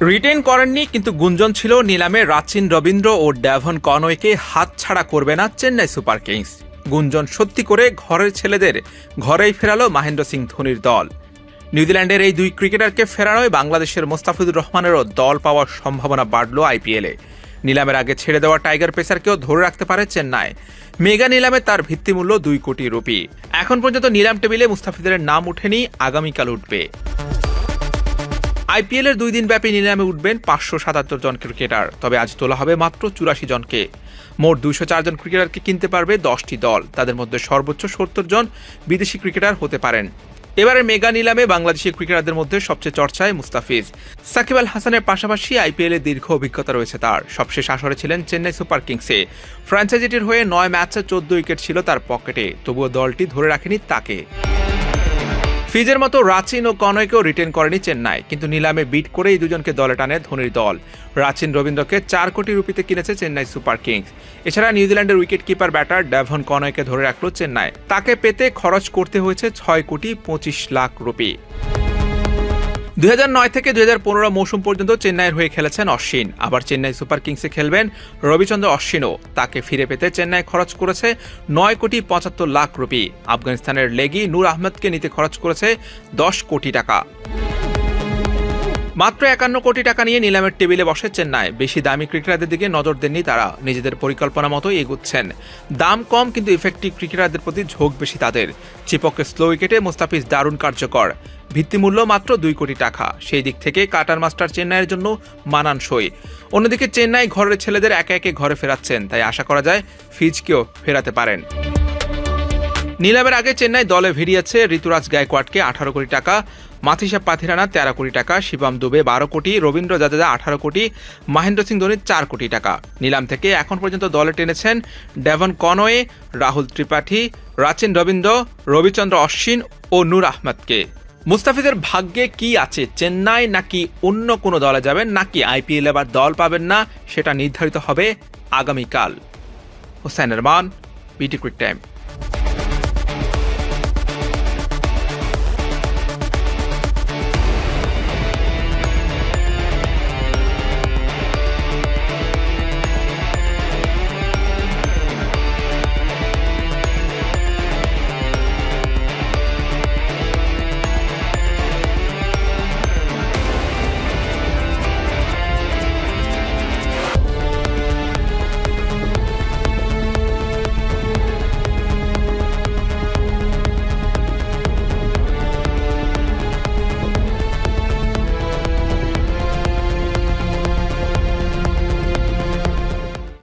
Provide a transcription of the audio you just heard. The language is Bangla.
রিটেন করেননি, কিন্তু গুঞ্জন ছিল নিলামে রাচিন রবীন্দ্র ও ড্যাভন কনওয়েকে হাতছাড়া করবে না চেন্নাই সুপার কিংস। গুঞ্জন সত্যি করে ঘরের ছেলেদের ঘরেই ফেরালো মহেন্দ্র সিং ধোনির দল। নিউজিল্যান্ডের এই দুই ক্রিকেটারকে ফেরানোয় বাংলাদেশের মোস্তাফিজুর রহমানেরও দল পাওয়ার সম্ভাবনা বাড়ল আইপিএলে। নিলামের আগে ছেড়ে দেওয়া টাইগার পেসারকেও ধরে রাখতে পারে চেন্নাই। মেগা নিলামে তার ভিত্তিমূল্য দুই কোটি রুপি। এখন পর্যন্ত নিলাম টেবিলে মুস্তাফিজের নাম উঠেনি, আগামীকাল উঠবে। আইপিএল এর দুই দিন ব্যাপী নিলামে উঠবেন পাঁচশো সাতাত্তর জন ক্রিকেটার। তবে আজ তোলা হবে মাত্র চুরাশি জনকে। মোট দুইশো জন ক্রিকেটারকে কিনতে পারবে দশটি দল। তাদের মধ্যে সর্বোচ্চ সত্তর জন বিদেশি ক্রিকেটার হতে পারেন। এবারে মেগা নিলামে বাংলাদেশি ক্রিকেটারদের মধ্যে সবচেয়ে চর্চায় মুস্তাফিজ। সাকিব আল হাসানের পাশাপাশি আইপিএল দীর্ঘ অভিজ্ঞতা রয়েছে তার। সবশেষ আসরে ছিলেন চেন্নাই সুপার কিংসে। ফ্র্যাঞ্চাইজিটির হয়ে নয় ম্যাচে চোদ্দ উইকেট ছিল তার পকেটে। তবুও দলটি ধরে রাখেনি তাকে। ফিজের মতো রাচিন ও কনয়কেও রিটেন করেনি চেন্নাই, কিন্তু নিলামে বিট করেই দুজনকে দলে টানে ধোনির দল। রাচিন রবীন্দ্রকে চার কোটি রুপিতে কিনেছে চেন্নাই সুপার কিংস। এছাড়া নিউজিল্যান্ডের উইকেট কিপার ব্যাটার ড্যাভন কনয়কে ধরে রাখল চেন্নাই। তাকে পেতে খরচ করতে হয়েছে ছয় কোটি পঁচিশ লাখ রুপি। দুই থেকে দুই মৌসুম পর্যন্ত চেন্নাইয়ের হয়ে খেলেছেন অশ্বিন। আবার চেন্নাই সুপার কিংসে খেলবেন রবিচন্দ্র অশ্বিনও। তাকে ফিরে পেতে চেন্নাই খরচ করেছে নয় কোটি পঁচাত্তর লাখ রুপি। আফগানিস্তানের লেগি নূর আহমেদকে নিতে খরচ করেছে দশ কোটি টাকা। মাত্র একান্ন কোটি টাকা নিয়ে নিলামের টেবিলে বসে চেন্নাই। বেশি দামি ক্রিকেটারদের দিকে নজর দেননি তারা। নিজেদের পরিকল্পনা মতোই এগুচ্ছেন। দাম কম কিন্তু ইফেক্টিভ ক্রিকেটারদের প্রতি ঝোঁক বেশি তাদের। চিপকে স্লো উইকেটে মুস্তাফিজ দারুণ কার্যকর। ভিত্তিমূল্য মাত্র দুই কোটি টাকা। সেই দিক থেকে কাটার মাস্টার চেন্নাইয়ের জন্য মানানসই। অন্যদিকে চেন্নাই ঘরের ছেলেদের একে একে ঘরে ফেরাচ্ছেন। তাই আশা করা যায় ফিজকেও ফেরাতে পারেন। নিলামের আগে চেন্নাই দলে ভিড়িয়েছে ঋতুরাজ গায়কোয়াডকে আঠারো কোটি টাকা মাথিসা পাথিরানা তেরো কোটি টাকা, শিবম দুবে বারো কোটি, রবীন্দ্র জাদেজা আঠারো কোটি, মহেন্দ্র সিং ধোনি চার কোটি টাকা। নিলাম থেকে এখন পর্যন্ত দলে টেনেছেন ডেভন কনওয়ে, রাহুল ত্রিপাঠী, রাচিন রবীন্দ্র, রবিচন্দ্র অশ্বিন ও নূর আহমদকে। মুস্তাফিজের ভাগ্যে কি আছে? চেন্নাই নাকি অন্য কোনো দলে যাবেন? নাকি আইপিএল এবার দল পাবেন না? সেটা নির্ধারিত হবে আগামীকাল। হোসেন রহমান বিটি কুইক টাইম।